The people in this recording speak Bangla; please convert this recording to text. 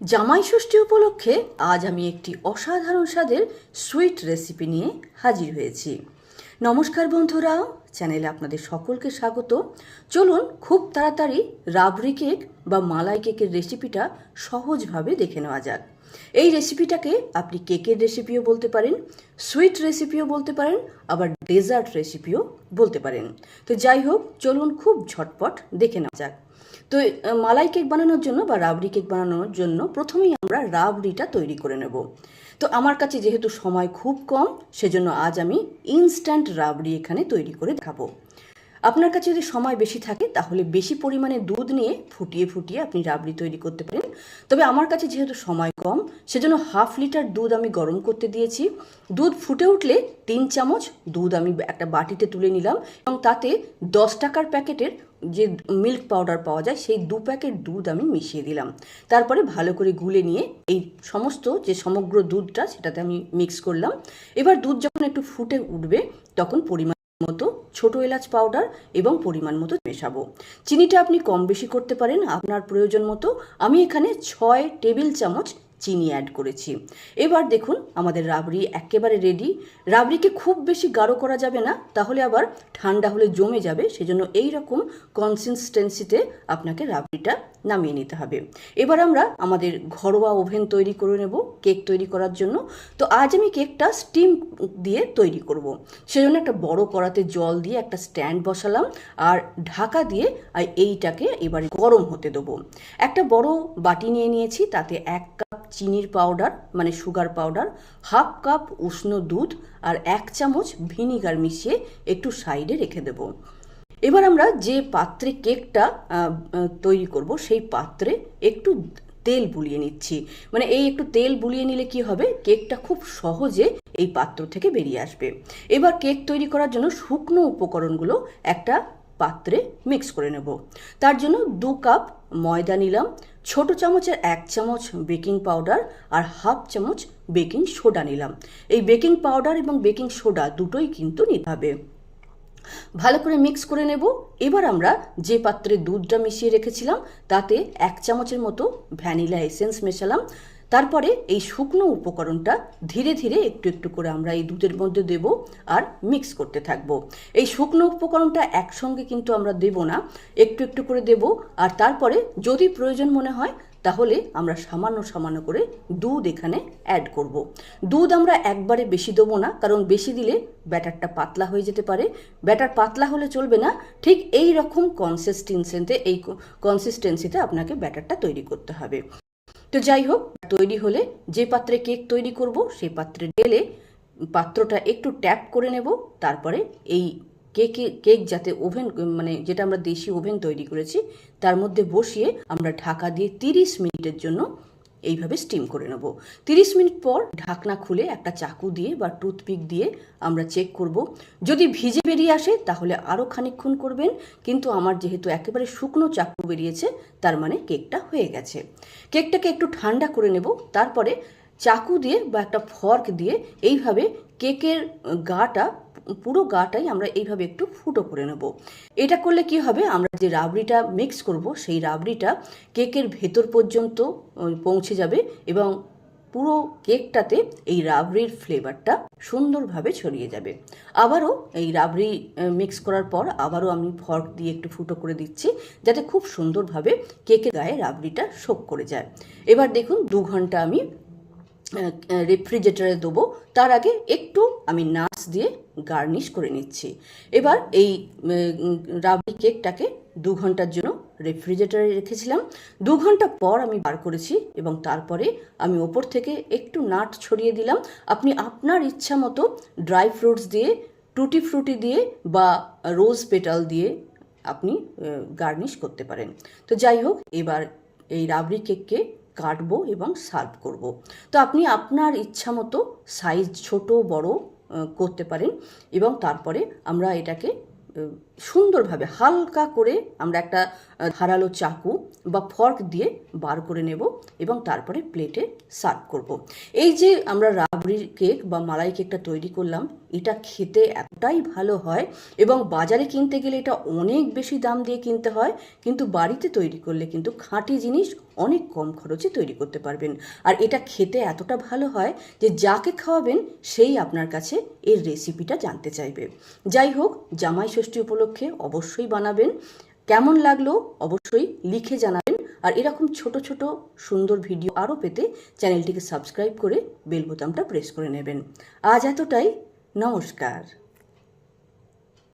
জামাই ষষ্ঠী উপলক্ষে আজ আমি একটি অসাধারণ স্বাদের সুইট রেসিপি নিয়ে হাজির হয়েছি। নমস্কার বন্ধুরা, চ্যানেলে আপনাদের সকলকে স্বাগত। চলুন খুব তাড়াতাড়ি রাবড়ি কেক বা মালাই কেকের রেসিপিটা সহজভাবে দেখে নেওয়া যাক। এই রেসিপিটাকে আপনি কেকের রেসিপিও বলতে পারেন, সুইট রেসিপিও বলতে পারেন, আবার ডেজার্ট রেসিপিও বলতে পারেন। তো যাই হোক, চলুন খুব ঝটপট দেখে নেওয়া যাক। তো মালাই কেক বানানোর জন্য বা রাবড়ি কেক বানানোর জন্য প্রথমেই আমরা রাবড়িটা তৈরি করে নেব। তো, আমার কাছে যেহেতু সময় খুব কম, সেজন্য আজ আমি ইনস্ট্যান্ট রাবড়ি এখানে তৈরি করে দেখাবো। আপনার কাছে যদি সময় বেশি থাকে, তাহলে বেশি পরিমাণে দুধ নিয়ে ফুটিয়ে ফুটিয়ে আপনি রাবড়ি তৈরি করতে পারেন। তবে আমার কাছে যেহেতু সময় কম, সেজন্য হাফ লিটার দুধ আমি গরম করতে দিয়েছি। দুধ ফুটে উঠলে তিন চামচ দুধ আমি একটা বাটিতে তুলে নিলাম এবং তাতে দশ টাকার প্যাকেটের যে মিল্ক পাউডার পাওয়া যায়, সেই দু প্যাকেট দুধ আমি মিশিয়ে দিলাম। তারপরে ভালো করে গুলে নিয়ে এই সমস্ত যে সমগ্র দুধটা, সেটাতে আমি মিক্স করলাম। এবার দুধ যখন একটু ফুটে উঠবে, তখন পরিমাণ মতো ছোট এলাচ পাউডার এবং পরিমাণ মতো মেশাবো। চিনিটা আপনি কম বেশি করতে পারেন, আপনার প্রয়োজন মতো। আমি এখানে ছয় টেবিল চামচ চিনি অ্যাড করেছি। এবার দেখুন, আমাদের রাবড়ি একেবারে রেডি রাবড়িকে খুব বেশি গাঢ় করা যাবে না, তাহলে আবার ঠান্ডা হলে জমে যাবে, সেজন্য এই রকম কনসিস্টেন্সিতে আপনাকে রাবড়িটা নামিয়ে নিতে হবে। এবার আমরা আমাদের ঘরোয়া ওভেন তৈরি করে নেব কেক তৈরি করার জন্য। তো আজ আমি কেকটা স্টিম দিয়ে তৈরি করব। সেজন্য একটা বড় কড়াতে জল দিয়ে একটা স্ট্যান্ড বসালাম, আর ঢাকা দিয়ে এইটাকে এবারে গরম হতে দেবো। একটা বড় বাটি নিয়ে নিয়েছি, তাতে এক চিনির পাউডার মানে সুগার পাউডার, হাফ কাপ উষ্ণ দুধ আর এক চামচ ভিনিগার মিশিয়ে একটু সাইডে রেখে দেবো। এবার আমরা যে পাত্রে কেকটা তৈরি করব, সেই পাত্রে একটু তেল বুলিয়ে নিচ্ছি। মানে এই একটু তেল বুলিয়ে নিলে কি হবে? কেকটা খুব সহজে এই পাত্র থেকে বেরিয়ে আসবে। এবার কেক তৈরি করার জন্য শুকনো উপকরণগুলো একটা পাত্রে মিক্স করে নেব। তার জন্য দু কাপ ময়দা নিলাম, ছোট চামচের এক চামচ বেকিং পাউডার আর হাফ চামচ বেকিং সোডা নিলাম। এই বেকিং পাউডার এবং বেকিং সোডা দুটোই কিন্তু নিতে হবে। ভালো করে মিক্স করে নেব। এবার আমরা যে পাত্রে দুধটা মিশিয়ে রেখেছিলাম, তাতে এক চামচের মতো ভ্যানিলা এসেন্স মেশালাম। তারপরে এই শুকনো উপকরণটা ধীরে ধীরে একটু একটু করে আমরা এই দুধের মধ্যে দেব আর মিক্স করতে থাকব। এই শুকনো উপকরণটা একসঙ্গে কিন্তু আমরা দেব না, একটু একটু করে দেব আর তারপরে যদি প্রয়োজন মনে হয় তাহলে আমরা সামান্য সামান্য করে দুধ এখানে অ্যাড করব। দুধ আমরা একবারে বেশি দেবো না, কারণ বেশি দিলে ব্যাটারটা পাতলা হয়ে যেতে পারে। ব্যাটার পাতলা হলে চলবে না, ঠিক এই রকম কনসিস্টেন্সিতে এই কনসিস্টেন্সিতে আপনাকে ব্যাটারটা তৈরি করতে হবে। তো যাই হোক, তৈরি হলে যে পাত্রে কেক তৈরি করব সেই পাত্রে ঢেলে পাত্রটা একটু ট্যাপ করে নেব। তারপরে এই কেকে, কেক যাতে ওভেন মানে যেটা আমরা দেশি ওভেন তৈরি করেছি, তার মধ্যে বসিয়ে আমরা ঢাকা দিয়ে তিরিশ মিনিটের জন্য এইভাবে স্টিম করে নেব। তিরিশ মিনিট পর ঢাকনা খুলে একটা চাকু দিয়ে বা টুথপিক দিয়ে আমরা চেক করব। যদি ভিজে বেরিয়ে আসে, তাহলে আরও খানিকক্ষণ করবেন। কিন্তু আমার যেহেতু একেবারে শুকনো চাকু বেরিয়েছে, তার মানে কেকটা হয়ে গেছে। কেকটাকে একটু ঠান্ডা করে নেব। তারপরে চাকু দিয়ে বা একটা ফর্ক দিয়ে এইভাবে কেকের গাটা পুরো গাটাই আমরা এইভাবে একটু ফুটো করে নেব। এটা করলে কি হবে? আমরা যে রাবড়িটা মিক্স করব, সেই রাবড়িটা কেকের ভেতর পর্যন্ত পৌঁছে যাবে এবং পুরো কেকটাতে এই রাবড়ির ফ্লেভারটা সুন্দরভাবে ছড়িয়ে যাবে। আবারও এই রাবড়ি মিক্স করার পর আবারও আমি ফর্ক দিয়ে একটু ফুটো করে দিচ্ছি, যাতে খুব সুন্দরভাবে কেকের গায়ে রাবড়িটা শোক করে যায়। এবার দেখুন, দু ঘণ্টা আমি রেফ্রিজারেটরে দেবো। তার আগে একটু আমি নাচ দিয়ে গার্নিশ করে নিচ্ছি। এবার এই রাবড়ি কেকটাকে দু ঘণ্টার জন্য রেফ্রিজারেটরে রেখেছিলাম। দু ঘণ্টা পর আমি বার করেছি এবং তারপরে আমি ওপর থেকে একটু নাট ছড়িয়ে দিলাম। আপনি আপনার ইচ্ছা মতো ড্রাই ফ্রুটস দিয়ে টুটি ফ্রুটি দিয়ে বা রোজ পেটাল দিয়ে আপনি গার্নিশ করতে পারেন। তো যাই হোক, এবার এই রাবড়ি কেককে কাটবো এবং সার্ভ করব তো আপনি আপনার ইচ্ছা মতো সাইজ ছোট, বড় করতে পারেন এবং তারপরে আমরা এটাকে সুন্দরভাবে হালকা করে আমরা একটা ধারালো চাকু বা ফর্ক দিয়ে বার করে নেব এবং তারপরে প্লেটে সার্ভ করব। এই যে আমরা রাবড়ির কেক বা মালাই কেকটা তৈরি করলাম এটা খেতে এতটাই ভালো হয় এবং বাজারে কিনতে গেলে এটা অনেক বেশি দাম দিয়ে কিনতে হয়, কিন্তু বাড়িতে তৈরি করলে কিন্তু খাঁটি জিনিস অনেক কম খরচে তৈরি করতে পারবেন। আর এটা খেতে এতটা ভালো হয় যে যাকে খাওয়াবেন সেই আপনার কাছে এর রেসিপিটা জানতে চাইবে। যাই হোক, জামাই ষষ্ঠী উপলক্ষে অবশ্যই বানাবেন। কেমন লাগল অবশ্যই লিখে জানাবেন। আর এরকম ছোট ছোট সুন্দর ভিডিও আরও পেতে চ্যানেলটিকে সাবস্ক্রাইব করে বেল বোতামটা প্রেস করে নেবেন। আজ এতটাই। নমস্কার